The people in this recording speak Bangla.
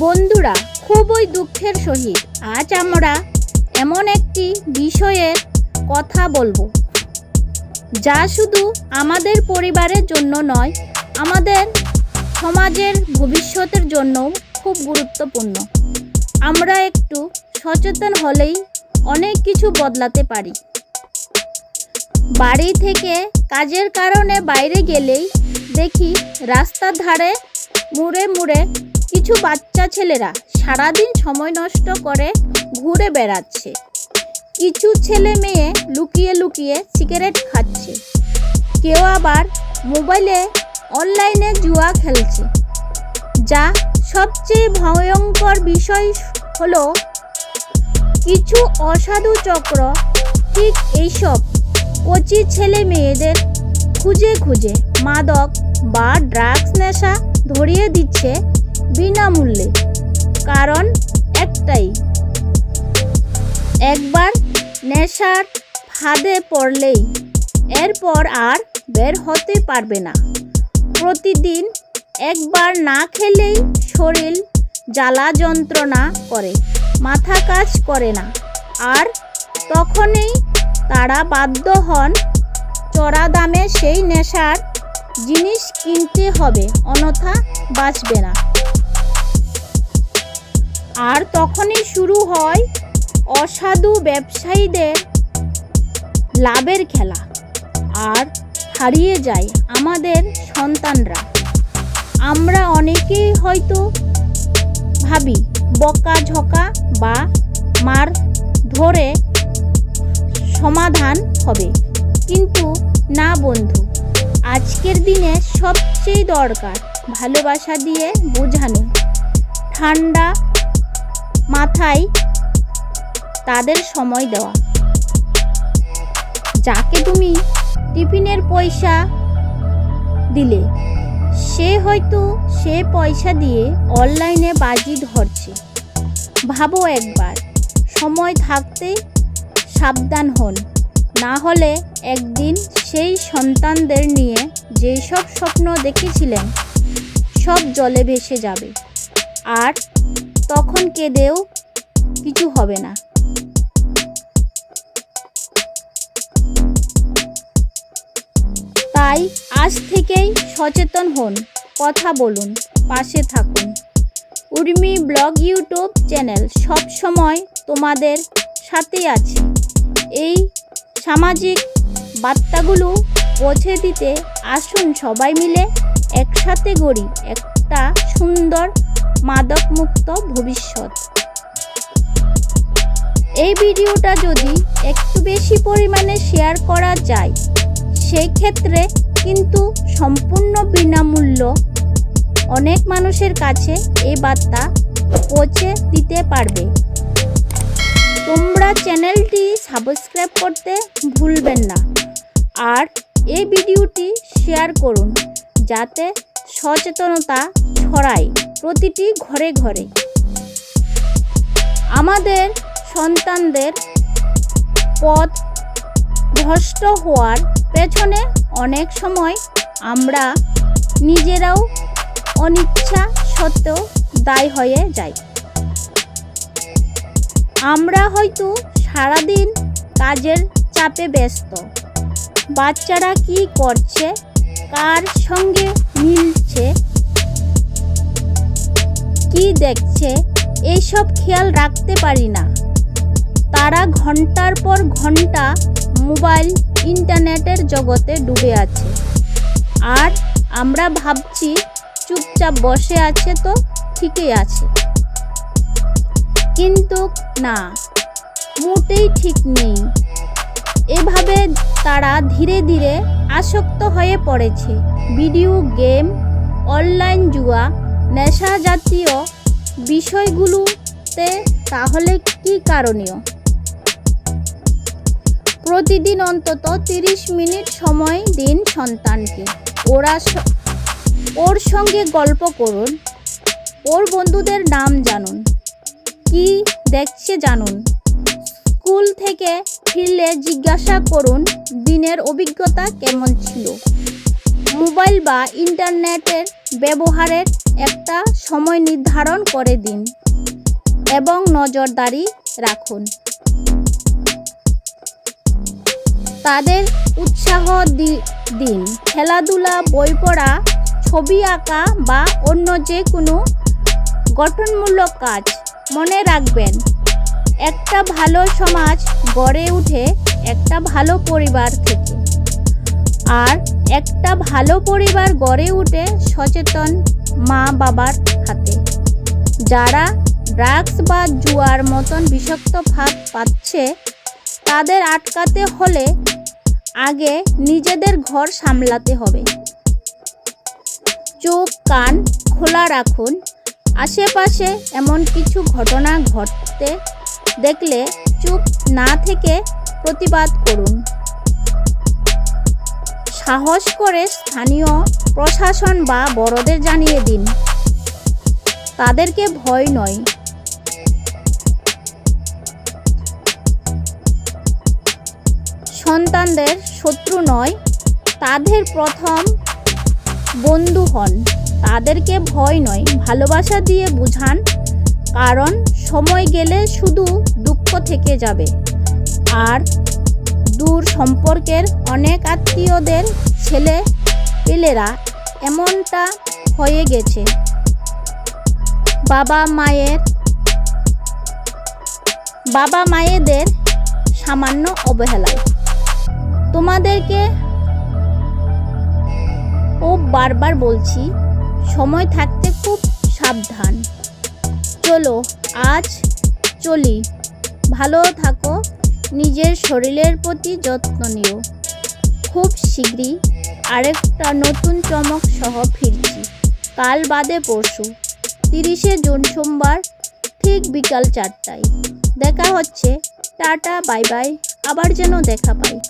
বন্ধুরা, খুবই দুঃখের সহিত আজ আমরা এমন একটি বিষয়ের কথা বলব, যা শুধু আমাদের পরিবারের জন্য নয়, আমাদের সমাজের ভবিষ্যতের জন্যও খুব গুরুত্বপূর্ণ। আমরা একটু সচেতন হলেই অনেক কিছু বদলাতে পারি। বাড়ি থেকে কাজের কারণে বাইরে গেলেই দেখি রাস্তার ধারে মুড়ে মুড়ে কিছু বাচ্চা ছেলেরা সারাদিন সময় নষ্ট করে ঘুরে বেড়াচ্ছে। কিছু ছেলে মেয়ে লুকিয়ে লুকিয়ে সিগারেট খাচ্ছে। কেউ আবার মোবাইলে অনলাইনে জুয়া খেলছে। যা সবচেয়ে ভয়ঙ্কর বিষয় হলো কিছু অসাধু চক্র। ঠিক এইসব কচি ছেলে মেয়েদের খুঁজে খুঁজে মাদক বা ড্রাগস নেশা ধরিয়ে দিচ্ছে বিনামূল্যে। কারণ একটাই, একবার নেশার ফাঁদে পড়লেই এরপর আর বের হতে পারবে না। প্রতিদিন একবার না খেলেই শরীর জ্বালা যন্ত্রণা করে, মাথা কাজ করে না। আর তখনই তারা বাধ্য হন চড়া দামে সেই নেশার জিনিস কিনতে হবে, অন্যথা বাঁচবে না। আর তখনই শুরু হয় অসাধু ব্যবসায়ীদের লাভের খেলা। আর হারিয়ে যায় আমাদের সন্তানরা। আমরা অনেকেই হয়তো ভাবি বকা ঝকা বা মার ধরে সমাধান হবে। কিন্তু না বন্ধু, আজকের দিনে সবচেয়ে দরকার ভালোবাসা দিয়ে বোঝানো। ঠান্ডা মাথায় তাদের সময় দেওয়া। যাকে তুমি টিফিনের পয়সা দিলে, সে হয়তো সে পয়সা দিয়ে অনলাইনে বাজি ধরছে। ভাবো একবার, সময় থাকতে সাবধান হন। না হলে একদিন সেই সন্তানদের নিয়ে যেসব স্বপ্ন দেখেছিলেন, সব জলে ভেসে যাবে। আর তখন কেঁদেও কিছু হবে না। তাই আজ থেকেই সচেতন হন, কথা বলুন, পাশে থাকুন। উর্মি ব্লগ ইউটিউব চ্যানেল সব সময় তোমাদের সাথে আছে। এই সামাজিক বার্তাগুলো পৌঁছে দিতে আসুন সবাই মিলে একসাথে গড়ি একটা সুন্দর মাদকমুক্ত ভবিষ্যৎ। এই ভিডিওটা যদি একটু বেশি পরিমাণে শেয়ার করা যায়, সেই ক্ষেত্রে কিন্তু সম্পূর্ণ বিনামূল্য অনেক মানুষের কাছে এই বার্তা পৌঁছে দিতে পারবে। তোমরা চ্যানেলটি সাবস্ক্রাইব করতে ভুলবেন না। আর এই ভিডিওটি শেয়ার করুন, যাতে সচেতনতা ছড়ায় প্রতিটি ঘরে ঘরে। আমাদের সন্তানদের পথ ভ্রষ্ট হওয়ার পেছনে অনেক সময় আমরা নিজেরাও অনিচ্ছা সত্ত্বেও দায়ী হয়ে যাই। আমরা হয়তো সারাদিন কাজের চাপে ব্যস্ত। বাচ্চারা কি করছে? কার সঙ্গে মিলছে? কি দেখছে? এইসব খেয়াল রাখতে পারি না। তারা ঘণ্টার পর ঘণ্টা মোবাইল, ইন্টারনেটের জগতে ডুবে আছে। আর আমরা ভাবছি, চুপচাপ বসে আছে তো ঠিকই আছে। কিন্তু না, মোটেই ঠিক নেই। এভাবে তারা ধীরে ধীরে আসক্ত হয়ে পড়েছে। ভিডিও, গেম, অনলাইন জুয়া নেশা জাতীয় বিষয়গুলোতে তাহলে কি কারণীয়? প্রতিদিন অন্তত তিরিশ মিনিট সময় দিন সন্তানকে। ওরা ওর সঙ্গে গল্প করুন। ওর বন্ধুদের নাম জানুন। কি দেখছে জানুন। স্কুল থেকে ফিরলে জিজ্ঞাসা করুন, দিনের অভিজ্ঞতা কেমন ছিল? মোবাইল বা ইন্টারনেটের ব্যবহারের একটা সময় নির্ধারণ করে দিন এবং নজরদারি রাখুন। তাদের উৎসাহ দিন। খেলাধুলা বই পড়া ছবি আঁকা বা অন্য যে কোনো গঠনমূলক কাজ মনে রাখবেন। একটা ভালো সমাজ গড়ে উঠে একটা ভালো পরিবার থেকে। আর একটা ভালো পরিবার গড়ে উঠে সচেতন মা বাবার হাতে। যারা ড্রাগস বা জুয়ার মতন বিষাক্ত ভাব পাচ্ছে, তাদের আটকাতে হলে আগে নিজেদের ঘর সামলাতে হবে। চোখ, কান খোলা রাখুন। আশেপাশে এমন কিছু ঘটনা ঘটতে দেখলে চুপ না থেকে প্রতিবাদ করুন। সাহস করে স্থানীয় প্রশাসন বা বড়দের জানিয়ে দিন। তাদেরকে ভয় নয়। সন্তানদের শত্রু নয়, তাদের প্রথম বন্ধু হন। তাদেরকে ভয় নয়, ভালোবাসা দিয়ে বুঝান। কারণ সময় গেলে শুধু দুঃখ থেকে যাবে। আর দূর সম্পর্কের অনেক আত্মীয়দের ছেলে পেলেরা এমনটা হয়ে গেছে। বাবা মায়ের, বাবা মায়েদের সামান্য অবহেলায় তোমাদেরকে ও বারবার বলছি, সময় থাকতে খুব সাবধান। চলো আজ চলি। ভালো থাকো, নিজের শরীরের প্রতি যত্ন নিও। খুব শীঘ্রই আরেকটা নতুন চমক সহ ফিরছি। কাল বাদে পরশু, তিরিশে জুন সোমবার, ঠিক বিকাল চারটায়। দেখা হচ্ছে, টাটা, বাই বাই। আবার যেন দেখা পাই।